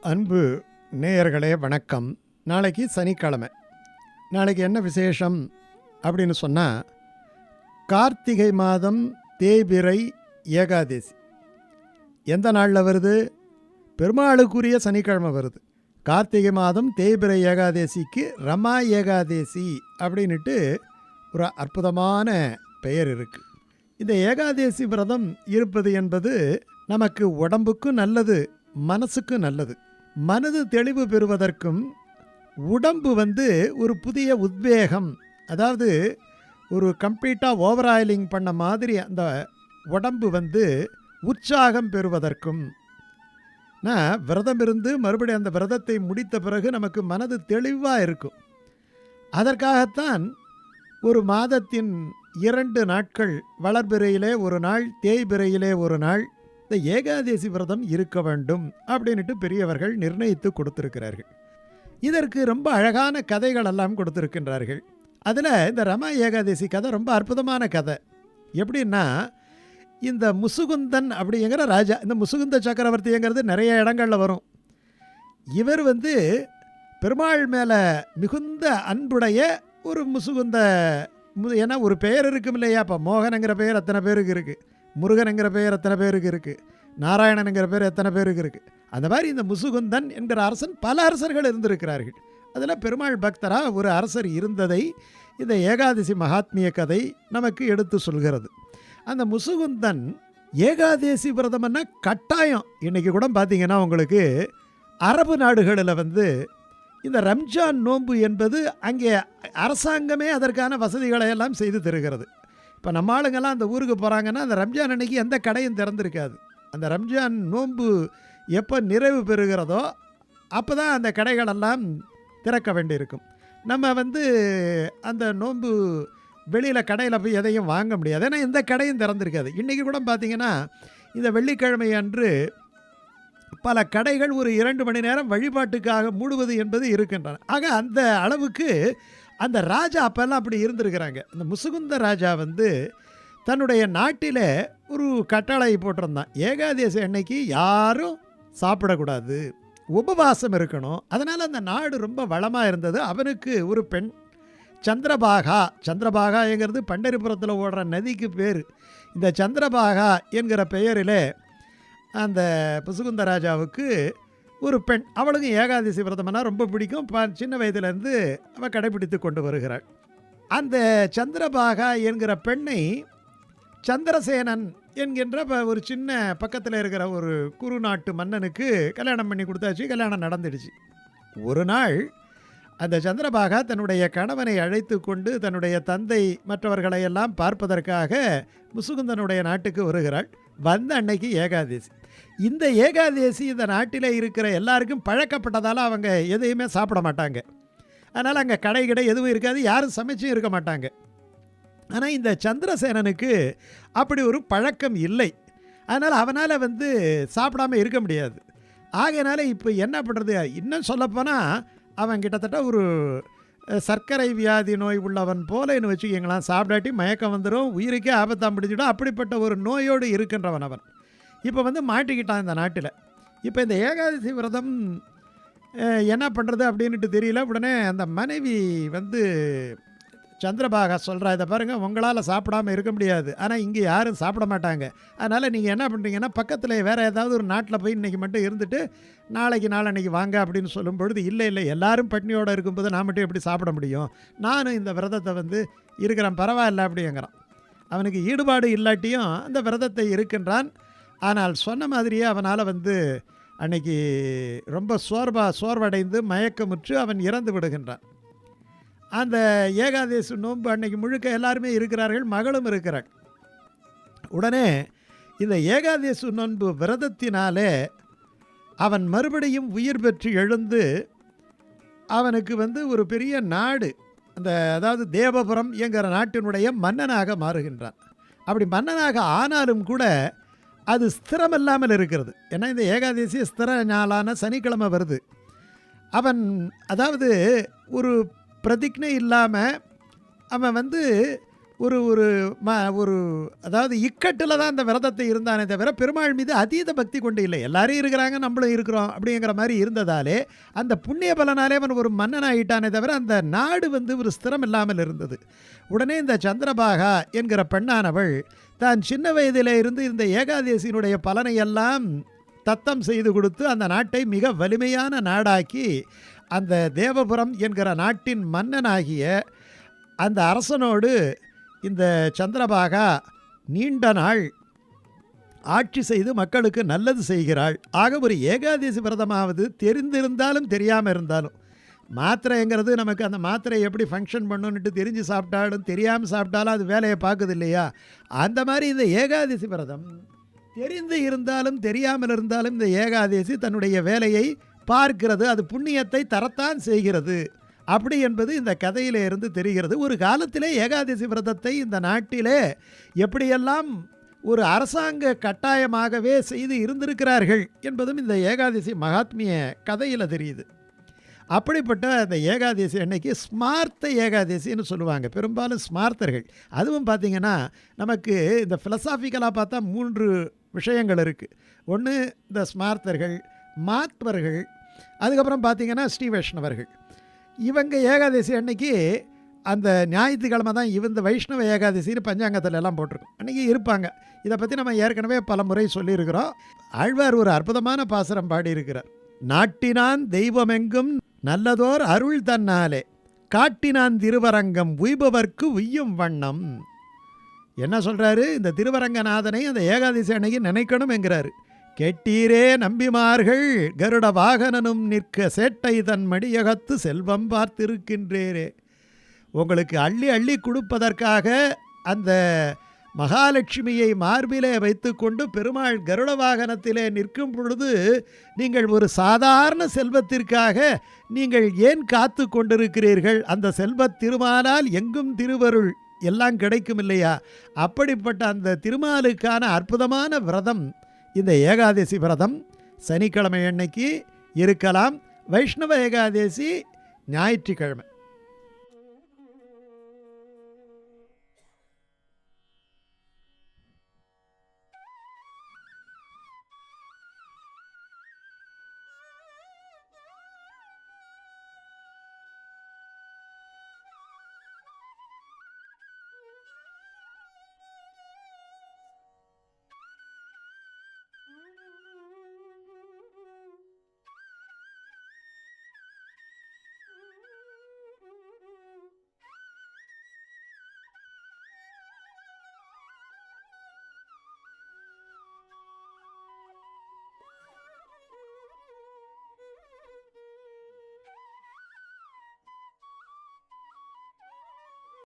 அன்பு நேயர்களே வணக்கம். நாளைக்கு சனிக்கிழமை. நாளைக்கு என்ன விசேஷம் அப்படின்னு சொன்னால் கார்த்திகை மாதம் தேய்பிரை ஏகாதேசி. எந்த நாளில் வருது? பெருமாளுக்குரிய சனிக்கிழமை வருது. கார்த்திகை மாதம் தேய்பிரை ஏகாதேசிக்கு ரமா ஏகாதேசி அப்படின்ட்டு ஒரு அற்புதமான பெயர் இருக்குது இந்த ஏகாதேசி விரதம் இருப்பது என்பது நமக்கு உடம்புக்கும் நல்லது மனசுக்கும் நல்லது. மனது தெளிவு பெறுவதற்கும் உடம்பு வந்து ஒரு புதிய உத்வேகம் அதாவது ஒரு கம்ப்ளீட்டாக ஓவர் ஆயிலிங் பண்ண மாதிரி அந்த உடம்பு வந்து உற்சாகம் பெறுவதற்கும். நான் விரதம் இருந்து மறுபடியும் அந்த விரதத்தை முடித்த பிறகு நமக்கு மனது தெளிவாக இருக்கும். அதற்காகத்தான் ஒரு மாதத்தின் இரண்டு நாட்கள் வளர்பிறையிலே ஒரு நாள் தேய்பிறையிலே ஒரு நாள் இந்த ஏகாதேசி விரதம் இருக்க வேண்டும் அப்படின்ட்டு பெரியவர்கள் நிர்ணயித்து கொடுத்துருக்கிறார்கள். இதற்கு ரொம்ப அழகான கதைகள் எல்லாம் கொடுத்துருக்கின்றார்கள். அதில் இந்த ரமா ஏகாதேசி கதை ரொம்ப அற்புதமான கதை. எப்படின்னா இந்த முசுகுந்தன் அப்படிங்கிற ராஜா இந்த முசுகுந்த சக்கரவர்த்திங்கிறது நிறைய இடங்களில் வரும். இவர் வந்து பெருமாள் மேலே மிகுந்த அன்புடைய ஒரு முசுகுந்த ஏன்னா ஒரு பெயர் இருக்கும் இல்லையா? இப்போ மோகனுங்கிற பெயர் அத்தனை பேருக்கு இருக்குது முருகனுங்கிற பெயர் எத்தனை பேருக்கு இருக்குது நாராயணனுங்கிற பேர் எத்தனை பேருக்கு இருக்குது அந்த மாதிரி இந்த முசுகுந்தன் என்கிற அரசன் பல அரசர்கள் இருந்திருக்கிறார்கள். அதில் பெருமாள் பக்தராக ஒரு அரசர் இருந்ததை இந்த ஏகாதசி மகாத்மிய கதை நமக்கு எடுத்து சொல்கிறது. அந்த முசுகுந்தன் ஏகாதேசி விரதம்னா கட்டாயம். இன்றைக்கி கூட பார்த்திங்கன்னா உங்களுக்கு அரபு நாடுகளில் வந்து இந்த ரம்ஜான் நோன்பு என்பது அங்கே அரசாங்கமே அதற்கான வசதிகளை எல்லாம் செய்து தருகிறது. இப்போ நம்ம ஆளுங்கெல்லாம் அந்த ஊருக்கு போகிறாங்கன்னா அந்த ரம்ஜான் அன்னைக்கு எந்த கடையும் திறந்திருக்காது. அந்த ரம்ஜான் நோன்பு எப்போ நிறைவு பெறுகிறதோ அப்போ தான் அந்த கடைகளெல்லாம் திறக்க வேண்டியிருக்கும். நம்ம வந்து அந்த நோன்பு வெளியில் கடையில் போய் எதையும் வாங்க முடியாது. ஏன்னா எந்த கடையும் திறந்திருக்காது. இன்றைக்கி கூட பார்த்திங்கன்னா இந்த வெள்ளிக்கிழமை அன்று பல கடைகள் ஒரு இரண்டு மணி நேரம் வழிபாட்டுக்காக மூடுவது என்பது இருக்கின்றன. ஆக அந்த அளவுக்கு அந்த ராஜா அப்போல்லாம் அப்படி இருந்திருக்கிறாங்க. இந்த முசுகுந்த ராஜா வந்து தன்னுடைய நாட்டில் ஒரு கட்டளை போட்டிருந்தான். ஏகாதேச அன்னைக்கு யாரும் சாப்பிடக்கூடாது. உபவாசம் இருக்கணும். அதனால் அந்த நாடு ரொம்ப வளமாக இருந்தது. அவனுக்கு ஒரு பெண் சந்திரபாகா. சந்திரபாகாங்கிறது பண்டரிபுரத்தில் ஓடுற நதிக்கு பேர். இந்த சந்திரபாகா என்கிற பெயரில் அந்த புசுகுந்த ராஜாவுக்கு ஒரு பெண். அவளுக்கும் ஏகாதசி விரதம்னா ரொம்ப பிடிக்கும். ப சின்ன வயதிலேருந்து அவள் கடைபிடித்து கொண்டு வருகிறாள். அந்த சந்திரபாகா என்கிற பெண்ணை சந்திரசேனன் என்கின்ற ப- ஒரு சின்ன பக்கத்தில் இருக்கிற ஒரு குறு நாட்டு மன்னனுக்கு கல்யாணம் பண்ணி கொடுத்தாச்சு. கல்யாணம் நடந்துடுச்சு. ஒரு நாள் அந்த சந்திரபாகா தன்னுடைய கணவனை அழைத்து கொண்டு தன்னுடைய தந்தை மற்றவர்களை எல்லாம் பார்ப்பதற்காக முசுகுந்தனுடைய நாட்டுக்கு வருகிறாள். வந்த அன்னைக்கு ஏகாதசி. இந்த ஏகாதேசி இந்த நாட்டில் இருக்கிற எல்லாருக்கும் பழக்கப்பட்டதால் அவங்க எதையுமே சாப்பிட மாட்டாங்க. அதனால் அங்கே கடை கடை எதுவும் இருக்காது யாரும் சமைச்சும் இருக்க மாட்டாங்க. ஆனால் இந்த சந்திரசேனனுக்கு அப்படி ஒரு பழக்கம் இல்லை. அதனால் அவனால் வந்து சாப்பிடாம இருக்க முடியாது. ஆகையினால இப்போ என்ன பண்ணுறது இன்னும் சொல்லப்போனால் அவன் கிட்டத்தட்ட ஒரு சர்க்கரை வியாதி நோய் உள்ளவன் போலன்னு வச்சுக்கிங்களேன். சாப்பிடாட்டி மயக்கம் வந்துடும் உயிருக்கே ஆபத்தாக முடிஞ்சிடும். அப்படிப்பட்ட ஒரு நோயோடு இருக்கின்றவன் அவன். இப்போ வந்து மாட்டிக்கிட்டான் இந்த நாட்டில். இப்போ இந்த ஏகாதசி விரதம் என்ன பண்ணுறது அப்படின்ட்டு தெரியல. உடனே அந்த மனைவி வந்து சந்திரபாகா சொல்கிறா இதை பாருங்கள் உங்களால் சாப்பிடாம இருக்க முடியாது. ஆனால் இங்கே யாரும் சாப்பிட மாட்டாங்க. அதனால் நீங்கள் என்ன பண்ணுறீங்கன்னா பக்கத்தில் வேறு ஏதாவது ஒரு நாட்டில் போய் இன்றைக்கி மட்டும் இருந்துட்டு நாளைக்கு நாளன்னைக்கு வாங்க அப்படின்னு சொல்லும் பொழுது இல்லை இல்லை எல்லாரும் பட்னியோடு இருக்கும்போது நான் மட்டும் எப்படி சாப்பிட முடியும்? நானும் இந்த விரதத்தை வந்து இருக்கிறேன் பரவாயில்ல அப்படிங்கிறான். அவனுக்கு ஈடுபாடு இல்லாட்டியும் அந்த விரதத்தை இருக்கின்றான். ஆனால் சொன்ன மாதிரியே அவனால் வந்து அன்னைக்கு ரொம்ப சோர்வா சோர்வடைந்து மயக்கமுற்று அவன் இறந்து விடுகின்றான். அந்த ஏகாதேசி நோன்பு அன்னைக்கு முழுக்க எல்லாருமே இருக்கிறார்கள் மகளும் இருக்கிறாள். உடனே இந்த ஏகாதேசி நோன்பு விரதத்தினாலே அவன் மறுபடியும் உயிர் பெற்று எழுந்து அவனுக்கு வந்து ஒரு பெரிய நாடு அந்த அதாவது தேவபுரம் என்கிற நாட்டினுடைய மன்னனாக மாறுகின்றான். அப்படி மன்னனாக ஆனாலும் கூட அது ஸ்திரமில்லாமல் இருக்கிறது. ஏன்னா இந்த ஏகாதசி ஸ்திர நாளான சனிக்கிழமை வருது. அவன் அதாவது ஒரு பிரதிக்னை இல்லாமல் அவன் வந்து ஒரு ஒரு ம ஒரு அதாவது இக்கட்டில் தான் அந்த விரதத்தை இருந்தானே தவிர பெருமாள் மீது அதீத பக்தி கொண்டு இல்லை. எல்லாரும் இருக்கிறாங்க நம்மளும் இருக்கிறோம் அப்படிங்கிற மாதிரி இருந்ததாலே அந்த புண்ணிய பலனாலே அவன் ஒரு மன்னனாகிட்டானே தவிர அந்த நாடு வந்து ஒரு ஸ்திரம் இல்லாமல் இருந்தது. உடனே இந்த சந்திரபாகா என்கிற பெண்ணானவள் தான் சின்ன வயதிலே இருந்து இந்த ஏகாதேசியினுடைய பலனையெல்லாம் தத்தம் செய்து கொடுத்து அந்த நாட்டை மிக வலிமையான நாடாக்கி அந்த தேவபுரம் என்கிற நாட்டின் மன்னனாகிய அந்த அரசனோடு இந்த சந்திரபாகா நீண்ட நாள் ஆட்சி செய்து மக்களுக்கு நல்லது செய்கிறாள். ஆக ஒரு ஏகாதசி விரதமாவது தெரிந்திருந்தாலும் தெரியாமல் இருந்தாலும் மாத்திரைங்கிறது நமக்கு அந்த மாத்திரை எப்படி ஃபங்க்ஷன் பண்ணுன்னுட்டு தெரிஞ்சு சாப்பிட்டாலும் தெரியாமல் சாப்பிட்டாலும் அது வேலையை பார்க்குது இல்லையா? அந்த மாதிரி இந்த ஏகாதசி விரதம் தெரிந்து இருந்தாலும் தெரியாமல் இருந்தாலும் இந்த ஏகாதசி தன்னுடைய வேலையை பார்க்கிறது அது புண்ணியத்தை தரத்தான் செய்கிறது. அப்படி என்பது இந்த கதையிலே இருந்து தெரிகிறது. ஒரு காலத்திலே ஏகாதசி விரதத்தை இந்த நாட்டிலே எப்படியெல்லாம் ஒரு அரசாங்க கட்டாயமாகவே செய்து இருந்திருக்கிறார்கள் என்பதும் இந்த ஏகாதசி மகாத்மிய கதையில் தெரியுது. அப்படிப்பட்ட அந்த ஏகாதசி அன்னைக்கு ஸ்மார்த்த ஏகாதசின்னு சொல்லுவாங்க. பெரும்பாலும் ஸ்மார்த்தர்கள். அதுவும் பார்த்திங்கன்னா நமக்கு இந்த ஃபிலசாஃபிக்கலாக பார்த்தா மூன்று விஷயங்கள் இருக்குது ஒன்று இந்த ஸ்மார்த்தர்கள் மாத்வர்கள் அதுக்கப்புறம் பார்த்திங்கன்னா ஸ்ரீ வைஷ்ணவர்கள். இவங்க ஏகாதசி அன்னைக்கு அந்த ஞாயிற்றுக்கிழமை தான் இந்த வைஷ்ணவ ஏகாதசின்னு பஞ்சாங்கத்தில் எல்லாம் போட்டிருக்கோம். அன்றைக்கி இருப்பாங்க. இதை பற்றி நம்ம ஏற்கனவே பல முறை சொல்லியிருக்கிறோம். ஆழ்வார் ஒரு அற்புதமான பாசுரம் பாடியிருக்கிறார். நாட்டினான் தெய்வமெங்கும் நல்லதோர் அருள் தன்னாலே. காட்டினான் திருவரங்கம் உய்பவர்க்கு உய்யும் வண்ணம். என்ன சொல்கிறாரு இந்த திருவரங்கநாதனை அந்த ஏகாதசி அணையை நினைக்கணும் என்கிறாரு. கெட்டீரே நம்பிமார்கள் கருட வாகனனும் நிற்க சேட்டை தன் மடியகத்து செல்வம் பார்த்திருக்கின்றேரே. உங்களுக்கு அள்ளி அள்ளி கொடுப்பதற்காக அந்த மகாலட்சுமியை மார்பிலே வைத்துக்கொண்டு பெருமாள் கருட வாகனத்திலே நிற்கும் பொழுது நீங்கள் ஒரு சாதாரண செல்வத்திற்காக நீங்கள் ஏன் காத்து கொண்டிருக்கிறீர்கள்? அந்த செல்வத் திருமானால் எங்கும் திருவருள் எல்லாம் கிடைக்கும் இல்லையா? அப்படிப்பட்ட அந்த திருமாலுக்கான அற்புதமான விரதம் இந்த ஏகாதசி விரதம் சனிக்கிழமை அன்னைக்கு இருக்கலாம். வைஷ்ணவ ஏகாதசி ஞாயிற்றுக்கிழமை.